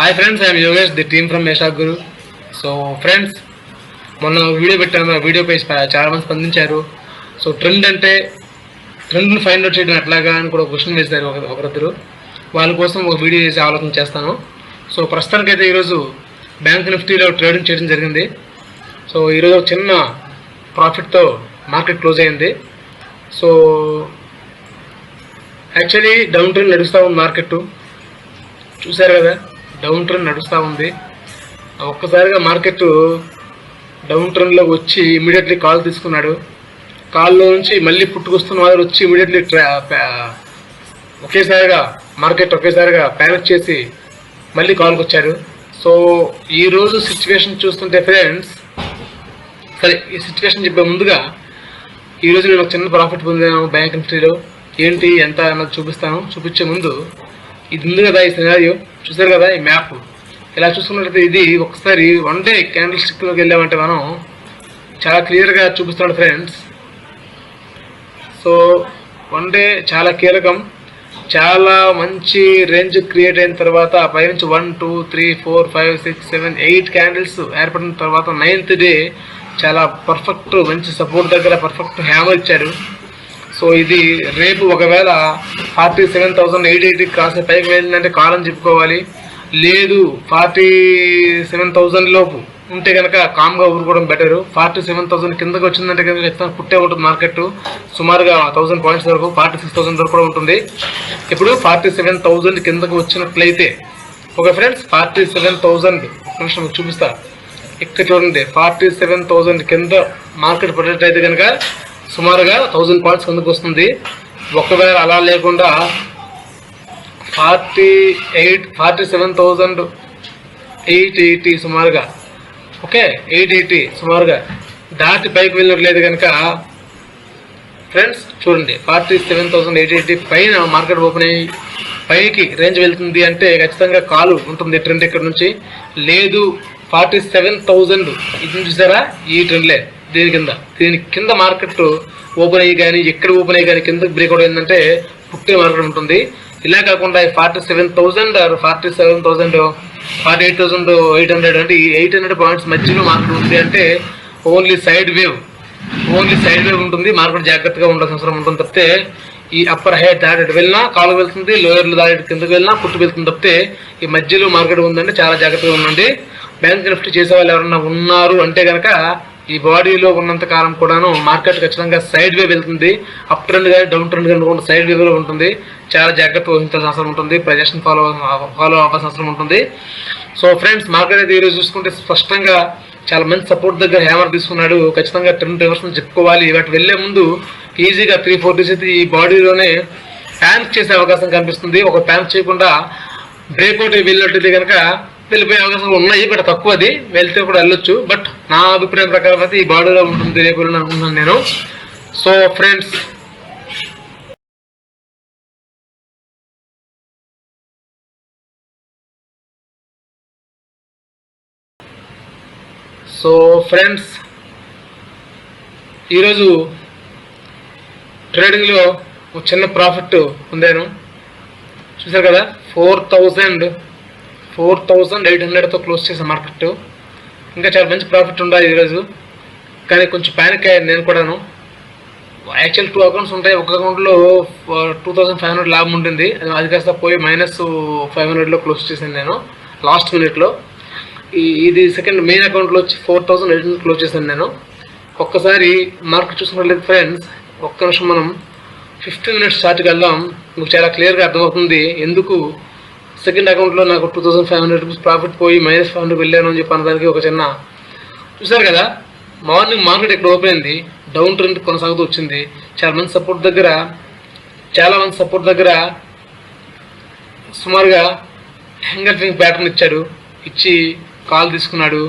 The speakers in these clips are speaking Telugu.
Hi friends I'm Yogesh the team from మేషాక్ Guru so friends మొన్న వీడియో పెట్టాము వీడియో వీడియోపై చాలా మంది స్పందించారు. సో ట్రెండ్ అంటే ట్రెండ్ని ఫైండ్ అవుట్ చేయడం ఎట్లాగా అని కూడా క్వశ్చన్ వేశారు ఒక ఒకరిద్దరు. వాళ్ళ కోసం ఒక వీడియో చేసి ఆలోచన చేస్తాను. సో ప్రస్తుతానికైతే ఈరోజు బ్యాంక్ నిఫ్టీలో ట్రేడింగ్ చేయడం జరిగింది. సో ఈరోజు ఒక చిన్న ప్రాఫిట్తో మార్కెట్ క్లోజ్ అయింది. సో యాక్చువల్లీ డౌన్ ట్రెండ్ నడుస్తూ ఉంది మార్కెట్ చూశారు కదా? డౌన్ ట్రెండ్ నడుస్తూ ఉంది. ఒక్కసారిగా మార్కెట్ డౌన్ ట్రెండ్లో వచ్చి ఇమీడియట్లీ కాల్ తీసుకున్నాడు. కాల్లో నుంచి మళ్ళీ పుట్టుకొస్తున్న వాళ్ళు వచ్చి ఇమీడియట్లీ ట్రా ఒకేసారిగా మార్కెట్ ఒకేసారిగా ప్యానిక్ చేసి మళ్ళీ కాల్కి వచ్చారు సో ఈరోజు సిచ్యువేషన్ చూస్తుంటే ఫ్రెండ్స్ సరే ఈ సిచ్యువేషన్ చెప్పే ముందుగా ఈరోజు నేను ఒక చిన్న ప్రాఫిట్ పొందాను బ్యాంక్ నిఫ్టీలో. ఏంటి ఎంత అన్నది చూపిస్తాను. చూపించే ముందు ఇది ఉంది కదా ఈ సినారియో చూసారు కదా ఈ మ్యాప్ ఇలా చూసుకున్నట్లయితే ఇది ఒకసారి వన్ డే క్యాండిల్ స్టిక్లోకి వెళ్ళామంటే మనం చాలా క్లియర్గా చూపిస్తున్నాడు ఫ్రెండ్స్ సో వన్ డే చాలా కీలకం. చాలా మంచి రేంజ్ క్రియేట్ అయిన తర్వాత పైనుంచి one two three four five six seven eight candles ఏర్పడిన తర్వాత నైన్త్ డే చాలా పర్ఫెక్ట్ మంచి సపోర్ట్ దగ్గర పర్ఫెక్ట్ హ్యామర్ ఇచ్చాడు. సో ఇది రేపు ఒకవేళ forty seven thousand eight eighty కాస్త పైకి వెళ్ళిందంటే కాలం చెప్పుకోవాలి. లేదు ఫార్టీ సెవెన్ థౌసండ్ లోపు ఉంటే కనుక కామ్గా ఊరుకోవడం బెటర్ ఫార్టీ సెవెన్ థౌసండ్ కిందకి వచ్చిందంటే కనుక ఖచ్చితంగా పుట్టే ఉంటుంది మార్కెట్ సుమారుగా థౌసండ్ పాయింట్స్ వరకు ఫార్టీ సిక్స్ థౌసండ్ వరకు కూడా ఉంటుంది. ఇప్పుడు ఫార్టీ సెవెన్ థౌసండ్ కిందకు వచ్చినట్లయితే okay friends forty seven thousand నిమిషం చూపిస్తా. ఇక్కడ చూడండి ఫార్టీ సెవెన్ థౌసండ్ కింద మార్కెట్ పడేటైతే కనుక సుమారుగా థౌజండ్ పాయింట్స్ కిందకు వస్తుంది. ఒకవేళ అలా లేకుండా forty eight forty seven thousand eight eighty సుమారుగా. ఓకే ఎయిట్ ఎయిటీ సుమారుగా. దాటి పైకి వెళ్ళినట్లేదు కనుక ఫ్రెండ్స్ చూడండి forty seven thousand eight eighty పైన మార్కెట్ ఓపెన్ అయ్యి పైకి రేంజ్ వెళ్తుంది అంటే ఖచ్చితంగా కాలు ఉంటుంది ట్రెండ్ ఇక్కడ నుంచి. లేదు ఫార్టీ సెవెన్ థౌజండ్ ఇది చూసారా? ఈ ట్రెండ్లే దీని కింద? దీని కింద మార్కెట్? ఓపెన్ అయ్యి కానీ ఎక్కడ ఓపెన్ అయ్యి కానీ కింద బ్రేక్అవుట్ అయిందంటే పుట్టే మార్కెట్ ఉంటుంది. ఇలా కాకుండా forty seven thousand forty seven thousand forty eight thousand eight hundred అంటే ఈ ఎయిట్ హండ్రెడ్ పాయింట్స్ మధ్యలో మార్కెట్ ఉంది అంటే only side wave only side wave ఉంటుంది. మార్కెట్ జాగ్రత్తగా ఉండాల్సిన అవసరం ఉంటుంది తప్పితే ఈ అప్పర్ హై దాటి వెళ్ళినా కాలు వెళ్తుంది లోయర్లు దాటి కిందకి వెళ్ళినా పుట్టు వెళ్తుంది తప్పితే ఈ మధ్యలో మార్కెట్ ఉందంటే చాలా జాగ్రత్తగా ఉండండి. బ్యాంక్ నిఫ్టీ చేసే వాళ్ళు ఎవరన్నా ఉన్నారు అంటే కనుక ఈ బాడీలో ఉన్నంత కాలం కూడాను మార్కెట్ ఖచ్చితంగా సైడ్ వే వెళ్తుంది. అప్ ట్రెండ్ కానీ డౌన్ ట్రెండ్ కానీ కూడా సైడ్ వేలో ఉంటుంది. చాలా జాగ్రత్త వహించాల్సిన అవసరం ఉంటుంది. ప్రజెషన్ ఫాలో ఫాలో అవ్వాల్సిన అవసరం ఉంటుంది. సో ఫ్రెండ్స్ మార్కెట్ అయితే ఈరోజు చూసుకుంటే స్పష్టంగా చాలా మంచి సపోర్ట్ దగ్గర హ్యామర్ తీసుకున్నాడు. ఖచ్చితంగా ట్రెండ్ రివర్స్ చెప్పుకోవాలి. వాటి వెళ్ళే ముందు ఈజీగా త్రీ ఫోర్ డేస్ అయితే ఈ బాడీలోనే ప్యాన్ చేసే అవకాశం కనిపిస్తుంది. ఒక ప్యాన్ చేయకుండా బ్రేక్అవుట్ వెళ్ళినట్టయితే కనుక వెళ్ళిపోయే అవకాశాలు ఉన్నాయి బట్ తక్కువ అది వెళ్తే కూడా వెళ్ళొచ్చు. బట్ నా అభిప్రాయం ప్రకారం అయితే ఈ బాడీలో ఉంటుంది రేపు అనుకుంటున్నాను నేను. సో ఫ్రెండ్స్ సో ఫ్రెండ్స్ ఈరోజు ట్రేడింగ్లో ఒక చిన్న ప్రాఫిట్ పొందాను చూసారు కదా? Four thousand four thousand eight హండ్రెడ్తో close చేసే మార్కెట్ ఇంకా చాలా మంచి ప్రాఫిట్ ఉండాలి ఈరోజు. కానీ కొంచెం ప్యానిక్ అయ్యాను నేను కూడాను. యాక్చువల్ టూ అకౌంట్స్ ఉంటాయి. ఒక అకౌంట్లో టూ థౌసండ్ ఫైవ్ హండ్రెడ్ లాభం ఉంటుంది అది కాస్త పోయి మైనస్ ఫైవ్ హండ్రెడ్లో క్లోజ్ చేశాను నేను. లాస్ట్ మినిట్లో ఈ ఇది సెకండ్ మెయిన్ అకౌంట్లో వచ్చి four thousand eight hundred close చేశాను నేను. ఒక్కసారి మార్కెట్ చూసుకున్నట్లయితే ఫ్రెండ్స్ ఒక్క నిమిషం మనం ఫిఫ్టీన్ మినిట్స్ స్టార్ట్కి వెళ్దాం. మీకు చాలా క్లియర్గా అర్థమవుతుంది. ఎందుకు సెకండ్ అకౌంట్లో నాకు two thousand five hundred rupees profit పోయి మైనస్ ఫైవ్ హండ్రెడ్ వెళ్ళాను అని చెప్పిన దానికి ఒక చిన్న చూసారు కదా? మార్నింగ్ మార్కెట్ ఇక్కడ ఓపెన్ అయింది? డౌన్ ట్రెండ్ కొనసాగుతూ వచ్చింది. చాలా మంది సపోర్ట్ దగ్గర చాలా మంది సపోర్ట్ దగ్గర సుమారుగా హ్యాంగర్ ఫింగ్ ప్యాటర్న్ ఇచ్చాడు. ఇచ్చి కాల్ తీసుకున్నాడు.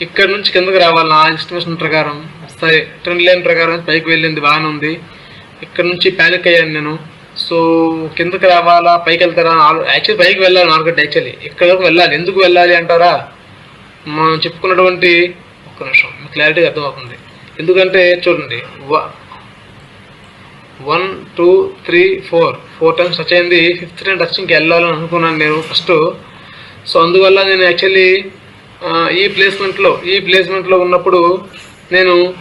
ఇక్కడ నుంచి కిందకి రావాలి నా ఎస్టిమేషన్ ప్రకారం. సరే ట్రెండ్ లైన్ ప్రకారం పైకి వెళ్ళింది బాగానే ఉంది. ఇక్కడ నుంచి ప్యానిక్ అయ్యాను నేను. సో కిందకి రావాలా? పైకి వెళ్తారా యాక్చువల్లీ పైకి వెళ్ళాలి మార్కెట్ యాక్చువల్లీ ఇక్కడ వెళ్ళాలి? ఎందుకు వెళ్ళాలి అంటారా? మనం చెప్పుకున్నటువంటి ఒక్క నిమిషం. క్లారిటీగా అర్థమవుతుంది. ఎందుకంటే చూడండి one two three four. Four times touch అయింది. ఫిఫ్త్ టైం టచ్ ఇంకా వెళ్ళాలని అనుకున్నాను నేను ఫస్ట్. సో అందువల్ల నేను యాక్చువల్లీ ఈ ప్లేస్మెంట్లో ఈ ప్లేస్మెంట్లో ఉన్నప్పుడు నేను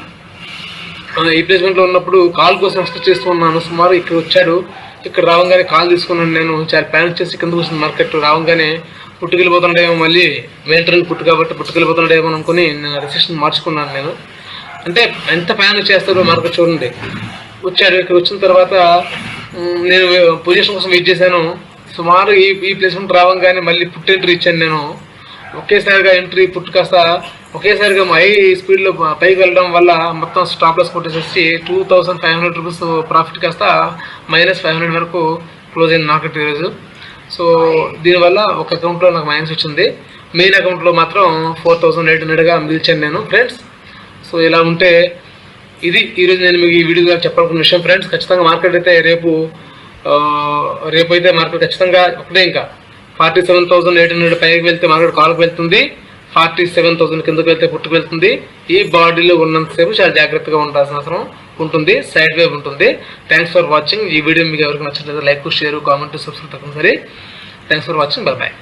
ఆ, ఈ ప్లేస్మెంట్లో ఉన్నప్పుడు కాల్ కోసం ఎక్స్పెక్ట్ చేస్తూ ఉన్నాను సుమారు ఇక్కడ వచ్చాడు. ఇక్కడ రావంగానే కాల్ తీసుకున్నాను నేను. చాలా ప్యానిక్ చేసి కింద కూర్చుంది మార్కెట్ రావంగానే పుట్టుకెళ్ళిపోతున్నాడేమో మళ్ళీ. మెయింటైన్ పుట్టు కాబట్టి పుట్టుకెళ్ళిపోతున్నాడేమో అనుకుని నేను రిసెప్షన్ మార్చుకున్నాను నేను. అంటే ఎంత ప్యానిక్ చేస్తారో మార్కెట్ చూడండి. వచ్చాడు. ఇక్కడ వచ్చిన తర్వాత నేను పొజిషన్ కోసం వెయిట్ చేశాను. సుమారు ఈ ఈ ప్లేస్మెంట్ రావంగానే మళ్ళీ పుట్టు ఎంట్రీ ఇచ్చాను నేను. ఒకేసారిగా ఎంట్రీ పుట్టు కాస్త ఒకేసారిగా హై స్పీడ్లో పైకి వెళ్ళడం వల్ల మొత్తం stop loss కొట్టేసేసి two thousand five hundred rupees profit కాస్త మైనస్ ఫైవ్ హండ్రెడ్ వరకు క్లోజ్ అయింది మార్కెట్ ఈరోజు సో దీనివల్ల ఒక అకౌంట్లో నాకు మైనస్ వచ్చింది. మెయిన్ అకౌంట్లో మాత్రం ఫోర్ థౌసండ్ ఎయిట్ హండ్రెడ్గా మిగిల్చాను నేను ఫ్రెండ్స్. సో ఇలా ఉంటే ఇది ఈరోజు నేను మీకు ఈ వీడియోగా చెప్పాలనుకున్న విషయం ఫ్రెండ్స్. ఖచ్చితంగా మార్కెట్ అయితే రేపు రేపు అయితే మార్కెట్ ఖచ్చితంగా ఒకటే ఇంకా. Forty seven thousand eight hundred పైకి వెళ్తే మార్కెట్ కాల్కి వెళ్తుంది. ఫార్టీ సెవెన్ థౌసండ్ కిందకు వెళ్తే పుట్టుకు వెళ్తుంది. ఈ బాడీలో ఉన్నంతసేపు చాలా జాగ్రత్తగా ఉండాల్సిన అవసరం ఉంటుంది. సైడ్ వేవ్ ఉంటుంది. థ్యాంక్స్ ఫర్ వాచింగ్ ఈ వీడియో మీకు ఎవరికి నచ్చలేదు లైక్ షేర్ కామెంట్ సబ్స్క్రైబ్ తప్పనిసరి. Thanks for watching bye bye